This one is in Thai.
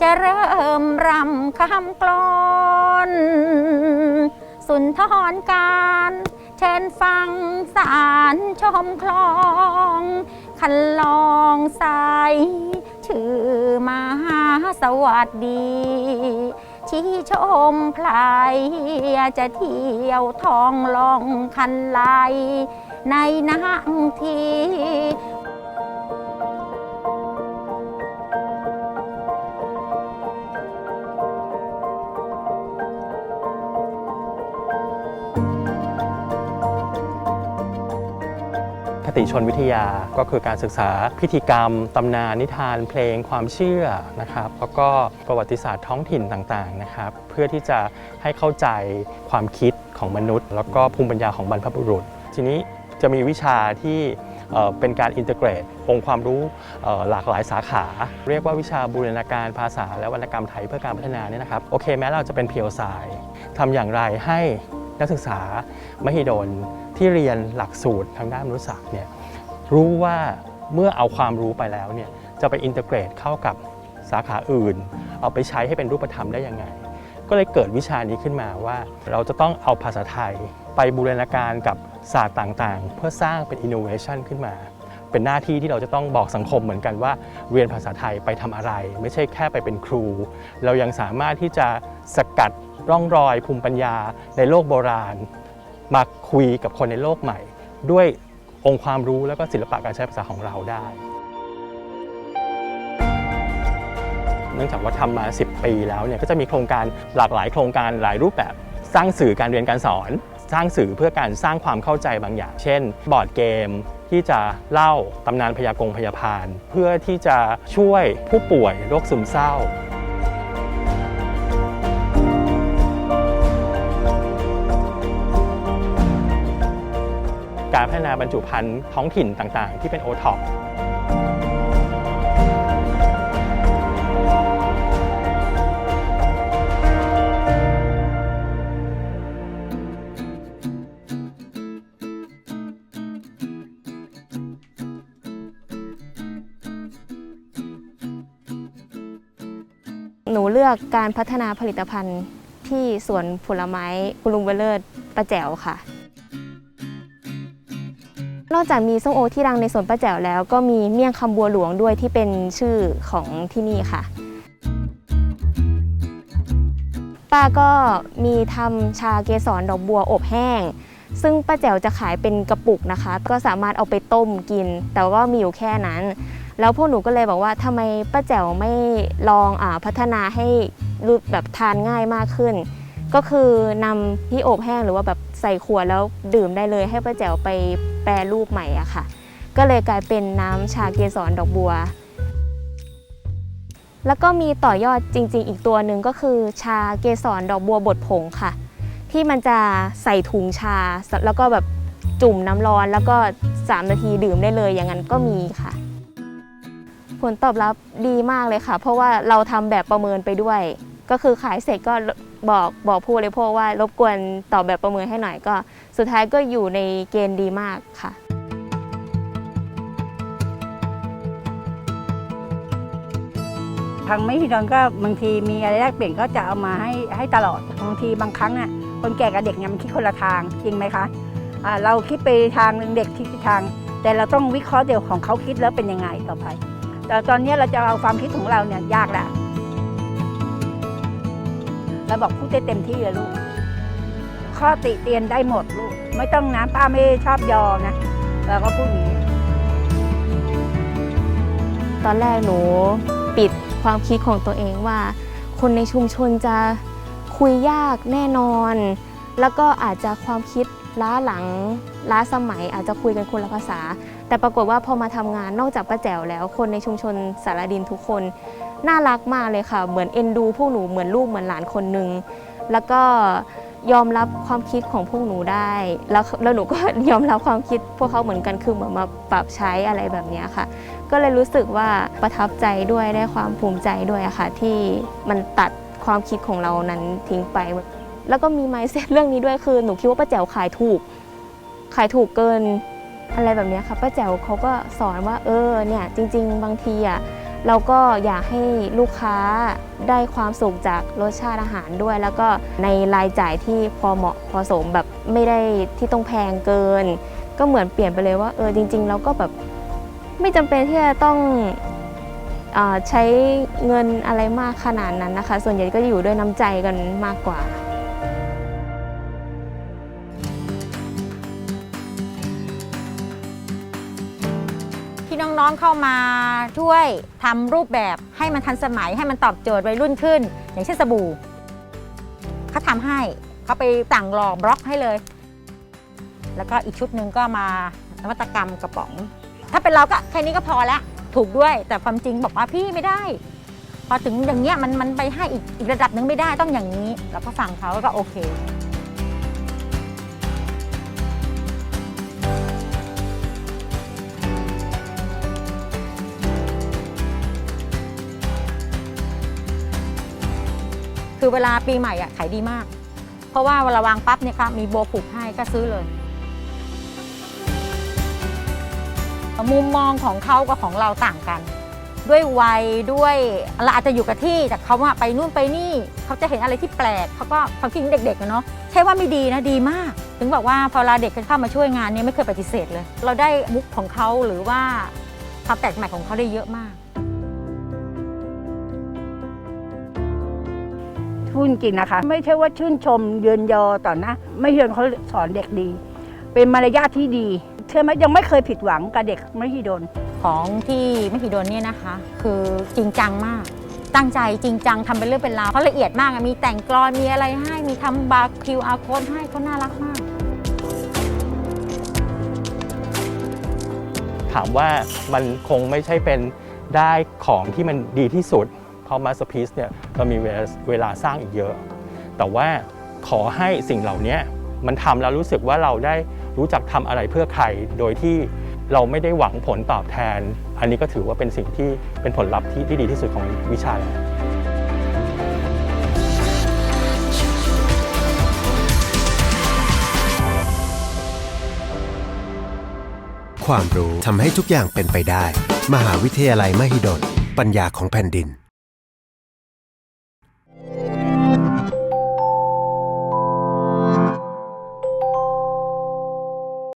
จะเริ่มรำคำกลอนสุนทรการเชิญฟังสารชมคลองคันลองใสชื่อมหาสวัสดี ชี้ชมพลายจะเที่ยวทองลองคันไลในนังที คติชนวิทยา ก็คือการศึกษาพิธีกรรม ตำนานนิทานเพลงความเชื่อนะครับ แล้วก็ประวัติศาสตร์ท้องถิ่นต่างๆนะครับ เพื่อที่จะให้เข้าใจความคิดของมนุษย์ แล้วก็ภูมิปัญญาของบรรพบุรุษ ทีนี้จะมีวิชาที่เป็นการอินเตอร์เกรตองค์ความรู้หลากหลายสาขา เรียกว่าวิชาบูรณาการภาษา และวรรณกรรมไทยเพื่อการพัฒนาเนี่ยนะครับโอเคแม้เราจะเป็นเพียวสายทำอย่างไรให้นักศึกษามหิดล ที่เรียนหลักสูตรทางด้านมนุษยศาสตร์เนี่ยรู้ว่าเมื่อเอาความรู้ไปแล้วเนี่ยจะไปอินเตอร์เกรตเข้ากับสาขาอื่น เอาไปใช้ให้เป็นรูปธรรมได้ยังไง ก็เลยเกิดวิชานี้ขึ้นมาว่า เราจะต้องเอาภาษาไทย ไปบูรณาการกับศาสตร์ต่างๆ เพื่อสร้างเป็น innovation ขึ้นมา เป็นหน้าที่ที่เราจะต้องบอกสังคมเหมือนกันว่า เรียนภาษาไทยไปทำอะไร ไม่ใช่แค่ไปเป็นครู เรายังสามารถที่จะสกัดร่องรอยภูมิปัญญาในโลกโบราณ มาคุยกับคนในโลกใหม่ ด้วยองค์ความรู้และก็ศิลปะการใช้ภาษาของเราได้ เนื่องจากว่าทำมา 10 ปีแล้วเนี่ยก็จะมีโครงการหลากหลายโครงการหลายรูปแบบ สร้างสื่อการเรียนการสอน สร้างสื่อเพื่อการสร้างความเข้าใจบางอย่าง เช่น บอร์ดเกมที่จะเล่าตำนานพยากงพยาพาน เพื่อที่จะช่วยผู้ป่วยโรคซึมเศร้า ฒนาบรรจุภัณฑ์ท้องถิ่นต่าง ๆ ที่เป็นโอท็อปหนูเลือกการพัฒนาผลิตภัณฑ์ที่สวนผลไม้คุณลุงเบลเลิศป้าแจวค่ะ นอกจากมีส้มโอที่ดังในสวนป้าแจ๋วแล้ว ก็มีเมี่ยงคำบัวหลวงด้วยที่เป็นชื่อของที่นี่ค่ะ ป้าก็มีทำชาเกสรดอกบัวอบแห้ง ซึ่งป้าแจ๋วจะขายเป็นกระปุกนะคะ ก็สามารถเอาไปต้มกิน แต่ว่ามีอยู่แค่นั้น แล้วพวกหนูก็เลยบอกว่าทำไมป้าแจ๋วไม่ลองอพัฒนาให้รูปแบบทานง่ายมากขึ้นก็คือนำที่อบแห้งหรือว่าแบบใส่ขวดแล้วดื่มได้เลยให้ป้าแจ๋วไป แปรรูปใหม่อะค่ะ ก็เลยกลายเป็นน้ำชาเกสรดอกบัว แล้วก็มีต่อยอดจริง ๆ อีกตัวหนึ่งก็คือชาเกสรดอกบัวบดผงค่ะ ที่มันจะใส่ถุงชาแล้วก็แบบจุ่มน้ำร้อนแล้วก็ 3 นาทีดื่มได้เลยอย่างนั้นก็มีค่ะ ผลตอบรับดีมากเลยค่ะ เพราะว่าเราทำแบบประเมินไปด้วย ก็คือขายเสร็จก็ บอกบอกผู้บริโภคว่ารบกวนตอบแบบประเมินให้หน่อยก็ สุดท้ายก็อยู่ในเกณฑ์ดีมากค่ะ ทางไม่ฮิดอนก็บางทีมีอะไรแลกเปลี่ยนก็จะเอามาให้ให้ตลอดบางทีบางครั้งอะคนแก่กับเด็กเนี่ยมันคิดคนละทางจริงไหมคะเราคิดไปทางหนึ่งเด็กคิดทาง แต่เราต้องวิเคราะห์เดี๋ยวของเขาคิดแล้วเป็นยังไงต่อไป แต่ตอนนี้เราจะเอาความคิดของเราเนี่ยยากแล้ว เราบอกพูดได้เต็มที่เลยลูก ข้อติเตียนได้หมดลูก ไม่ต้องนะป้าไม่ชอบยอนะเราก็พูดอย่างนี้ ตอนแรกหนูปิดความคิดของตัวเองว่า คนในชุมชนจะคุยยากแน่นอน แล้วก็อาจจะความคิด ล้าหลังล้าสมัยอาจจะคุยกันคนละภาษา แต่ปรากฏว่าพอมาทำงานนอกจากป้าแจ๋วแล้ว คนในชุมชนสารดินทุกคน น่ารักมากเลยค่ะ เหมือนเอ็นดูพวกหนูเหมือนลูกเหมือนหลานคนหนึ่งแล้วก็ยอมรับความคิดของพวกหนูได้ แล้วแล้วหนูก็ยอมรับความคิดพวกเขาเหมือนกันคือเหมือนมาปรับใช้อะไรแบบนี้ค่ะ ก็เลยรู้สึกว่าประทับใจด้วยได้ความภูมิใจด้วยอะค่ะ ที่มันตัดความคิดของเรานั้นทิ้งไป แล้วก็มีไมเซ็ตเรื่องนี้ด้วยคือหนูคิดว่าป้าแจ๋วขายถูก ขายถูกเกินอะไรแบบนี้ค่ะป้าแจ๋วเขาก็สอนว่าเออเนี่ยจริง ๆ บางทีอะเราก็อยากให้ลูกค้าได้ความสุขจากรสชาติอาหารด้วย แล้วก็ในรายจ่ายที่พอเหมาะพอสมแบบไม่ได้ที่ต้องแพงเกิน ก็เหมือนเปลี่ยนไปเลยว่าเออจริง ๆ เราก็แบบไม่จำเป็นที่จะต้องอใช้เงินอะไรมากขนาดนั้นนะคะ ส่วนใหญ่ก็จะอยู่ด้วยน้ำใจกันมากกว่า น้องๆเข้ามาช่วยทำรูปแบบให้มันทันสมัยให้มันตอบโจทย์วัยรุ่นขึ้น อย่างเช่นสบู่เขาทำให้เขาไปสั่งหล่อบล็อกให้เลย แล้วก็อีกชุดหนึ่งก็มานวัตกรรมกระป๋อง ถ้าเป็นเราก็แค่นี้ก็พอแล้วถูกด้วย แต่ความจริงบอกว่าพี่ไม่ได้ พอถึงอย่างเงี้ยมันมันไปให้อีกอีกระดับหนึ่งไม่ได้ต้องอย่างนี้เราก็ฟังเขาก็โอเค คือเวลาปีใหม่อะขายดีมาก เพราะว่าเวลาวางปั๊บเนี่ยค่ะมีโบผูกให้ก็ซื้อเลย มุมมองของเขากับของเราต่างกัน ด้วยวัยด้วยเราอาจจะอยู่กับที่แต่เขาอะไปนู่นไปนี่เขาจะเห็นอะไรที่แปลกเขาก็ความคิดเด็กๆเนาะใช่ว่าไม่ดีนะดีมาก ถึงบอกว่าพอเราเด็กเข้ามาช่วยงานเนี้ไม่เคยปฏิเสธเลย เราได้มุกของเขาหรือว่าความแปลกใหม่ของเขาได้เยอะมาก พูดจริงนะคะ ไม่ใช่ว่าชื่นชมเยือนยอต่อหนะ ไม่เยือนเขาสอนเด็กดี เป็นมารยาทที่ดี เชื่อไหมยังไม่เคยผิดหวังกับเด็กไม่ฮิดนของที่มหิดลเนี่ยนะคะ คือจริงจังมาก ตั้งใจจริงจังทำเป็นเรื่องเป็นราวเขาละเอียดมากอะมีแต่งกรอนมีอะไรให้มีทำบาร์คิวอาร์โค้ดให้เขาน่ารักมาก ถามว่ามันคงไม่ใช่เป็นได้ของที่มันดีที่สุด เพราะมาส t ต r ร์ c e เนี่ยเรามีเวลาเวลาสร้างอีกเยอะ แต่ว่าขอให้สิ่งเหล่านี้มันทำแล้วรู้สึกว่าเราได้รู้จักทำอะไรเพื่อใครโดยที่เราไม่ได้หวังผลตอบแทน อันนี้ก็ถือว่าเป็นสิ่งที่เป็นผลลัพธ์ที่ที่ดีที่สุดของวิชาแล้วความรู้ทำให้ทุกอย่างเป็นไปได้ มหาวิทยาลัยมหิดล ปัญญาของแผ่นดิน